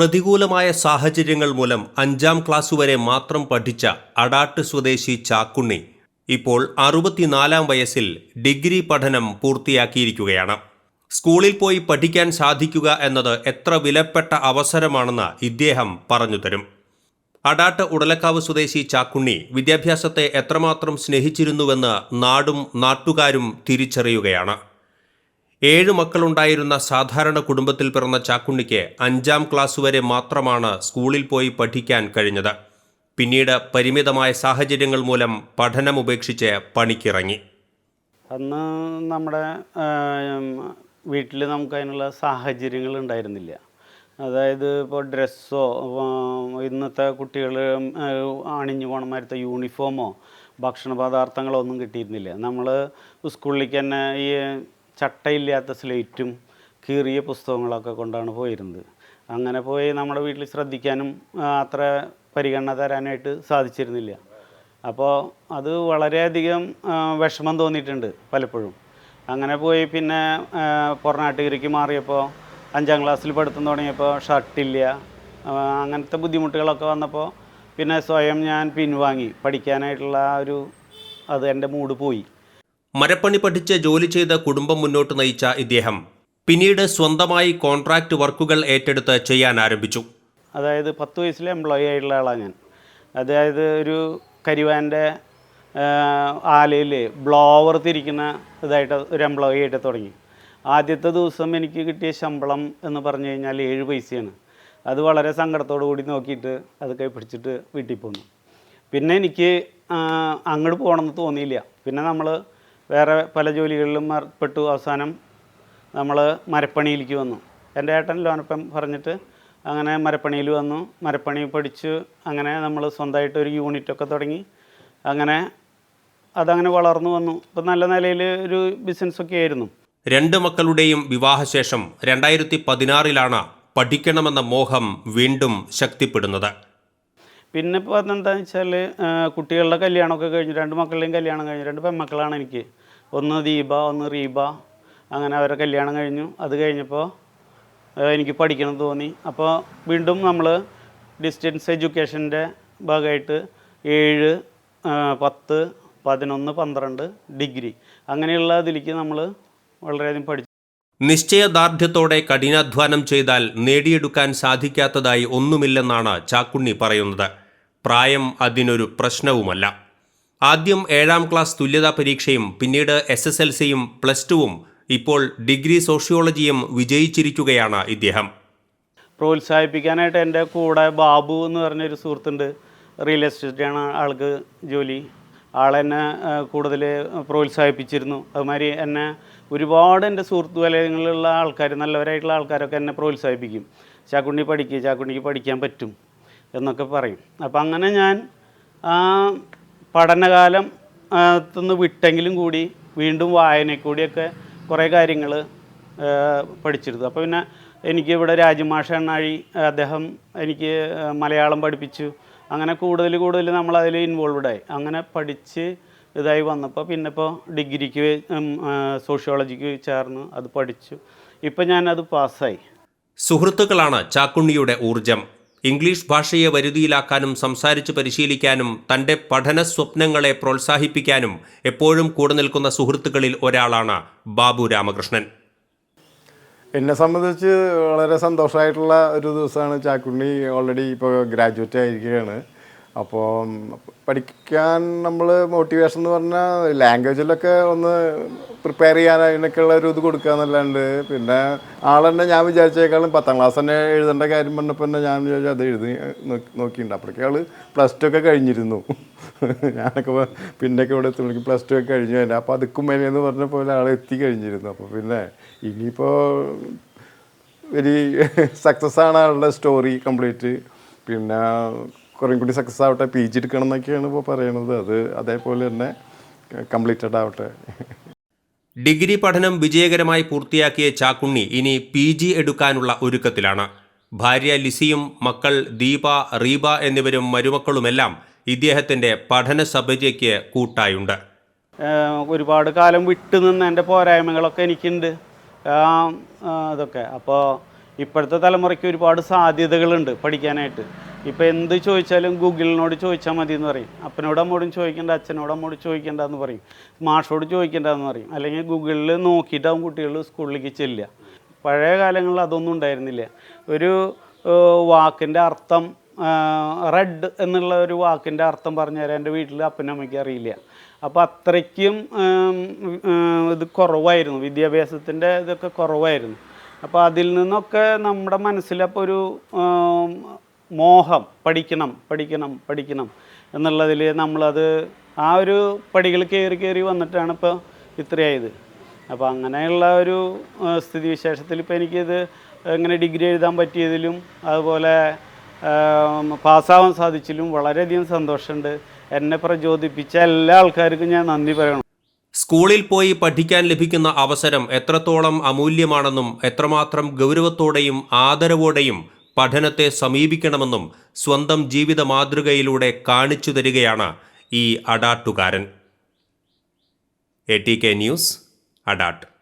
പ്രതികൂലമായ സാഹചര്യങ്ങൾ മൂലം അഞ്ചാം ക്ലാസ് വരെ മാത്രം പഠിച്ച അടാട്ട് സ്വദേശി ചാക്കുണ്ണി ഇപ്പോൾ അറുപത്തിനാലാം വയസ്സിൽ ഡിഗ്രി പഠനം പൂർത്തിയാക്കിയിരിക്കുകയാണ്. സ്കൂളിൽ പോയി പഠിക്കാൻ സാധിക്കുക എന്നത് എത്ര വിലപ്പെട്ട അവസരമാണെന്ന് ഇദ്ദേഹം പറഞ്ഞു തരും. അടാട്ട് ഉടലക്കാവ് സ്വദേശി ചാക്കുണ്ണി വിദ്യാഭ്യാസത്തെ എത്രമാത്രം സ്നേഹിച്ചിരുന്നുവെന്ന് നാടും നാട്ടുകാരും തിരിച്ചറിയുകയാണ്. ഏഴ് മക്കളുണ്ടായിരുന്ന സാധാരണ കുടുംബത്തിൽ പിറന്ന ചാക്കുണ്ണിക്ക് അഞ്ചാം ക്ലാസ് വരെ മാത്രമാണ് സ്കൂളിൽ പോയി പഠിക്കാൻ കഴിഞ്ഞത്. പിന്നീട് പരിമിതമായ സാഹചര്യങ്ങൾ മൂലം പഠനം ഉപേക്ഷിച്ച് പണിക്കിറങ്ങി. അന്ന് നമ്മുടെ വീട്ടിൽ നമുക്ക് അതിനുള്ള സാഹചര്യങ്ങൾ ഉണ്ടായിരുന്നില്ല. അതായത് ഇപ്പോൾ ഡ്രസ്സോ ഇന്നത്തെ കുട്ടികൾ അണിഞ്ഞു പോണ മാരത്തെ യൂണിഫോമോ ഭക്ഷണ പദാർത്ഥങ്ങളോ ഒന്നും കിട്ടിയിരുന്നില്ല. നമ്മൾ സ്കൂളിലേക്ക് തന്നെ ഈ ചട്ടയില്ലാത്ത സ്ലേറ്റും കീറിയ പുസ്തകങ്ങളൊക്കെ കൊണ്ടാണ് പോയിരുന്നത്. അങ്ങനെ പോയി നമ്മുടെ വീട്ടിൽ ശ്രദ്ധിക്കാനും അത്ര പരിഗണന തരാനായിട്ട് സാധിച്ചിരുന്നില്ല. അപ്പോൾ അത് വളരെയധികം വിഷമം തോന്നിയിട്ടുണ്ട് പലപ്പോഴും. അങ്ങനെ പോയി പിന്നെ പുറനാട്ടുകരിക്ക് മാറിയപ്പോൾ അഞ്ചാം ക്ലാസ്സിൽ പഠിത്തം തുടങ്ങിയപ്പോൾ ഷർട്ടില്ല അങ്ങനത്തെ ബുദ്ധിമുട്ടുകളൊക്കെ വന്നപ്പോൾ പിന്നെ സ്വയം ഞാൻ പിൻവാങ്ങി. പഠിക്കാനായിട്ടുള്ള ഒരു അത് എന്റെ മൂഡ് പോയി. മരപ്പണി പഠിച്ച് ജോലി ചെയ്ത് കുടുംബം മുന്നോട്ട് നയിച്ച ഇദ്ദേഹം പിന്നീട് സ്വന്തമായി കോൺട്രാക്ട് വർക്കുകൾ ഏറ്റെടുത്ത് ചെയ്യാൻ ആരംഭിച്ചു. അതായത് പത്ത് വയസ്സിലെ എംപ്ലോയി ആയിട്ടുള്ള ആളാണ് ഞാൻ. അതായത് ഒരു കരിവാന്റെ ആലയിൽ ബ്ലോവർ തിരിക്കുന്ന ഇതായിട്ട് ഒരു എംപ്ലോയി ആയിട്ട് തുടങ്ങി. ആദ്യത്തെ ദിവസം എനിക്ക് കിട്ടിയ ശമ്പളം എന്ന് പറഞ്ഞു കഴിഞ്ഞാൽ ഏഴ് പൈസയാണ്. അത് വളരെ സങ്കടത്തോടു കൂടി നോക്കിയിട്ട് അത് കൈപ്പിടിച്ചിട്ട് വീട്ടിൽ പോന്നു. പിന്നെ എനിക്ക് അങ്ങോട്ട് പോകണമെന്ന് തോന്നിയില്ല. പിന്നെ നമ്മൾ വേറെ പല ജോലികളിലും ഏർപ്പെട്ടു അവസാനം നമ്മൾ മരപ്പണിയിലേക്ക് വന്നു. എന്റെ ഏട്ടൻ ലോനപ്പം പറഞ്ഞിട്ട് അങ്ങനെ മരപ്പണിയിൽ വന്നു. മരപ്പണി പഠിച്ചു അങ്ങനെ നമ്മൾ സ്വന്തമായിട്ട് ഒരു യൂണിറ്റൊക്കെ തുടങ്ങി. അങ്ങനെ അതങ്ങനെ വളർന്നു വന്നു. ഇപ്പം നല്ല നിലയിൽ ഒരു ബിസിനസ്സൊക്കെ ആയിരുന്നു. രണ്ട് മക്കളുടെയും വിവാഹശേഷം രണ്ടായിരത്തി പതിനാറിലാണ് പഠിക്കണമെന്ന മോഹം വീണ്ടും ശക്തിപ്പെടുന്നത്. പിന്നെ ഇപ്പോൾ അതെന്താണെന്ന് വെച്ചാൽ കുട്ടികളുടെ കല്യാണമൊക്കെ കഴിഞ്ഞു രണ്ട് മക്കളുടെയും കല്യാണം കഴിഞ്ഞു രണ്ട് പെൺമക്കളാണ് എനിക്ക്. ഒന്ന് ദീപ ഒന്ന് റീബ. അങ്ങനെ അവരെ കല്യാണം കഴിഞ്ഞു. അത് കഴിഞ്ഞപ്പോൾ എനിക്ക് പഠിക്കണം തോന്നി. അപ്പോൾ വീണ്ടും നമ്മൾ ഡിസ്റ്റൻസ് എഡ്യൂക്കേഷന്റെ ഭാഗമായിട്ട് ഏഴ് പത്ത് പതിനൊന്ന് പന്ത്രണ്ട് ഡിഗ്രി. അങ്ങനെയുള്ള ഇതിലേക്ക് നമ്മൾ വളരെയധികം പഠിച്ചു. നിശ്ചയദാർഢ്യത്തോടെ കഠിനാധ്വാനം ചെയ്താൽ നേടിയെടുക്കാൻ സാധിക്കാത്തതായി ഒന്നുമില്ലെന്നാണ് ചാക്കുണ്ണി പറയുന്നത്. പ്രായം അതിനൊരു പ്രശ്നവുമല്ല. ആദ്യം ഏഴാം ക്ലാസ് തുല്യതാ പരീക്ഷയും പിന്നീട് എസ് എസ് എൽ സിയും പ്ലസ് ടുവും ഇപ്പോൾ ഡിഗ്രി സോഷ്യോളജിയും വിജയിച്ചിരിക്കുകയാണ് ഇദ്ദേഹം. പ്രോത്സാഹിപ്പിക്കാനായിട്ട് എന്റെ കൂടെ ബാബു എന്ന് പറഞ്ഞൊരു സുഹൃത്തുണ്ട്. റിയൽ എസ്റ്റേറ്റാണ് ആൾക്ക് ജോലി. ആളെന്നെ കൂടുതൽ പ്രോത്സാഹിപ്പിച്ചിരുന്നു. അതുമാതിരി എന്നെ ഒരുപാട് എന്റെ സുഹൃത്ത് വലയങ്ങളിലുള്ള ആൾക്കാർ നല്ലവരായിട്ടുള്ള ആൾക്കാരൊക്കെ എന്നെ പ്രോത്സാഹിപ്പിക്കും. ചാക്കുണ്ണി പഠിക്കുക ചാക്കുണ്ണിക്ക് പഠിക്കാൻ പറ്റും. എന്നൊക്കെ പറയും. അപ്പം അങ്ങനെ ഞാൻ ആ പഠനകാലം ത്തുനിന്ന് വിട്ടെങ്കിലും കൂടി വീണ്ടും വായനയിൽ കൂടിയൊക്കെ കുറേ കാര്യങ്ങൾ പഠിച്ചിരുന്നു. അപ്പോൾ പിന്നെ എനിക്ക് ഇവിടെ രാജമാഷ എണ്ണാഴി അദ്ദേഹം എനിക്ക് മലയാളം പഠിപ്പിച്ചു. അങ്ങനെ കൂടുതൽ കൂടുതൽ നമ്മൾ അതിൽ ഇൻവോൾവ്ഡ് ആയി. അങ്ങനെ പഠിച്ച് ഇതായി വന്നപ്പോൾ പിന്നെ ഇപ്പോൾ ഡിഗ്രിക്ക് സോഷ്യോളജിക്ക് ചേർന്ന് അത് പഠിച്ചു. ഇപ്പം ഞാനത് പാസ്സായി. സുഹൃത്തുക്കളാണ് ചാക്കുണ്ണിയുടെ ഊർജം ഇംഗ്ലീഷ് ഭാഷയെ വരുതിയിലാക്കാനും സംസാരിച്ച് പരിശീലിക്കാനും തന്റെ പഠന സ്വപ്നങ്ങളെ പ്രോത്സാഹിപ്പിക്കാനും എപ്പോഴും കൂടെ നിൽക്കുന്ന സുഹൃത്തുക്കളിൽ ഒരാളാണ് ബാബു രാമകൃഷ്ണൻ. എന്നെ സംബന്ധിച്ച് വളരെ സന്തോഷമായിട്ടുള്ള ഒരു ദിവസമാണ് ചാക്കുണ്ണി ഓൾറെഡി ഇപ്പോൾ ഗ്രാജുവേറ്റ് ആയിരിക്കുകയാണ്. അപ്പോൾ പഠിക്കാൻ നമ്മൾ മോട്ടിവേഷൻ എന്ന് പറഞ്ഞാൽ ലാംഗ്വേജിലൊക്കെ ഒന്ന് പ്രിപ്പയർ ചെയ്യാൻ അതിനൊക്കെയുള്ള ഒരു ഇത് കൊടുക്കുക എന്നല്ലാണ്ട് പിന്നെ ആളെന്നെ ഞാൻ വിചാരിച്ചേക്കാളും പത്താം ക്ലാസ് തന്നെ എഴുതേണ്ട കാര്യം പറഞ്ഞപ്പോൾ തന്നെ ഞാൻ വിചാരിച്ചു അത് എഴുതി നോക്കി- നോക്കിയിട്ടുണ്ട്. അപ്പോഴേക്കും ആൾ പ്ലസ് ടു ഒക്കെ കഴിഞ്ഞിരുന്നു. ഞാനൊക്കെ പിന്നെയൊക്കെ ഇവിടെ എത്തുമ്പോഴേക്കും പ്ലസ് ടു ഒക്കെ കഴിഞ്ഞു. തന്നെ അപ്പോൾ അതുക്കും മേലെ എന്ന് പറഞ്ഞ പോലെ ആൾ എത്തി കഴിഞ്ഞിരുന്നു. അപ്പോൾ പിന്നെ ഇനിയിപ്പോൾ വെരി സക്സസ് ആണ് ആളുടെ സ്റ്റോറി കംപ്ലീറ്റ് പിന്നെ കുറേ കൂടി സക്സസ് ആവട്ടെ പി ജി എടുക്കണം എന്നൊക്കെയാണ് ഇപ്പോൾ പറയണത്. അത് അതേപോലെ തന്നെ കംപ്ലീറ്റഡ് ആവട്ടെ. ഡിഗ്രി പഠനം വിജയകരമായി പൂർത്തിയാക്കിയ ചാക്കുണ്ണി ഇനി പി ജി എടുക്കാനുള്ള ഒരുക്കത്തിലാണ്. ഭാര്യ ലിസിയും മക്കൾ ദീപ റീബ എന്നിവരും മരുമക്കളുമെല്ലാം ഇദ്ദേഹത്തിന്റെ പഠന സഭയ്ക്ക് കൂട്ടായുണ്ട് ഒരുപാട് കാലം വിട്ടു നിന്ന് എന്റെ പോരായ്മകളൊക്കെ എനിക്കുണ്ട്. അതൊക്കെ. അപ്പോൾ ഇപ്പോഴത്തെ തലമുറയ്ക്ക് ഒരുപാട് സാധ്യതകളുണ്ട് പഠിക്കാനായിട്ട്. ഇപ്പോൾ എന്ത് ചോദിച്ചാലും ഗൂഗിളിനോട് ചോദിച്ചാൽ മതി എന്ന് പറയും. അപ്പനോട് അമ്മോടും ചോദിക്കേണ്ട അച്ഛനോട് അമ്മോടും ചോദിക്കേണ്ട എന്ന് പറയും. മാഷോട് ചോദിക്കേണ്ട എന്ന് പറയും. അല്ലെങ്കിൽ ഗൂഗിളിൽ നോക്കിയിട്ടാവും കുട്ടികൾ സ്കൂളിലേക്ക് ചെല്ലുക. പഴയ കാലങ്ങളിൽ അതൊന്നും ഉണ്ടായിരുന്നില്ല. ഒരു വാക്കിന്റെ അർത്ഥം റെഡ് എന്നുള്ള ഒരു വാക്കിന്റെ അർത്ഥം പറഞ്ഞു തരാൻ എന്റെ വീട്ടിൽ അപ്പനും അമ്മയ്ക്ക് അറിയില്ല. അപ്പോൾ അത്രയ്ക്കും ഇത് കുറവായിരുന്നു. വിദ്യാഭ്യാസത്തിന്റെ ഇതൊക്കെ കുറവായിരുന്നു. അപ്പോൾ അതിൽ നിന്നൊക്കെ നമ്മുടെ മനസ്സിലപ്പോൾ ഒരു മോഹം പഠിക്കണം പഠിക്കണം പഠിക്കണം എന്നുള്ളതിൽ നമ്മളത് ആ ഒരു പടികൾ കയറി കയറി വന്നിട്ടാണ് ഇപ്പോൾ ഇത്രയായത്. അപ്പോൾ അങ്ങനെയുള്ള ഒരു സ്ഥിതി സ്ഥിതിവിശേഷത്തിൽ ഇപ്പോൾ എനിക്കിത് ഇങ്ങനെ ഡിഗ്രി എഴുതാൻ പറ്റിയതിലും അതുപോലെ പാസ്സാവാൻ സാധിച്ചതിലും വളരെയധികം സന്തോഷമുണ്ട്. എന്നെ പ്രചോദിപ്പിച്ച എല്ലാ ആൾക്കാർക്കും ഞാൻ നന്ദി പറയണം. സ്കൂളിൽ പോയി പഠിക്കാൻ ലഭിക്കുന്ന അവസരം എത്രത്തോളം അമൂല്യമാണെന്നും എത്രമാത്രം ഗൗരവത്തോടെയും ആദരവോടെയും പഠനത്തെ സമീപിക്കണമെന്നും സ്വന്തം ജീവിത മാതൃകയിലൂടെ കാണിച്ചു തരികയാണ് ഈ അഡാട്ടുകാരൻ. A T K news Adat.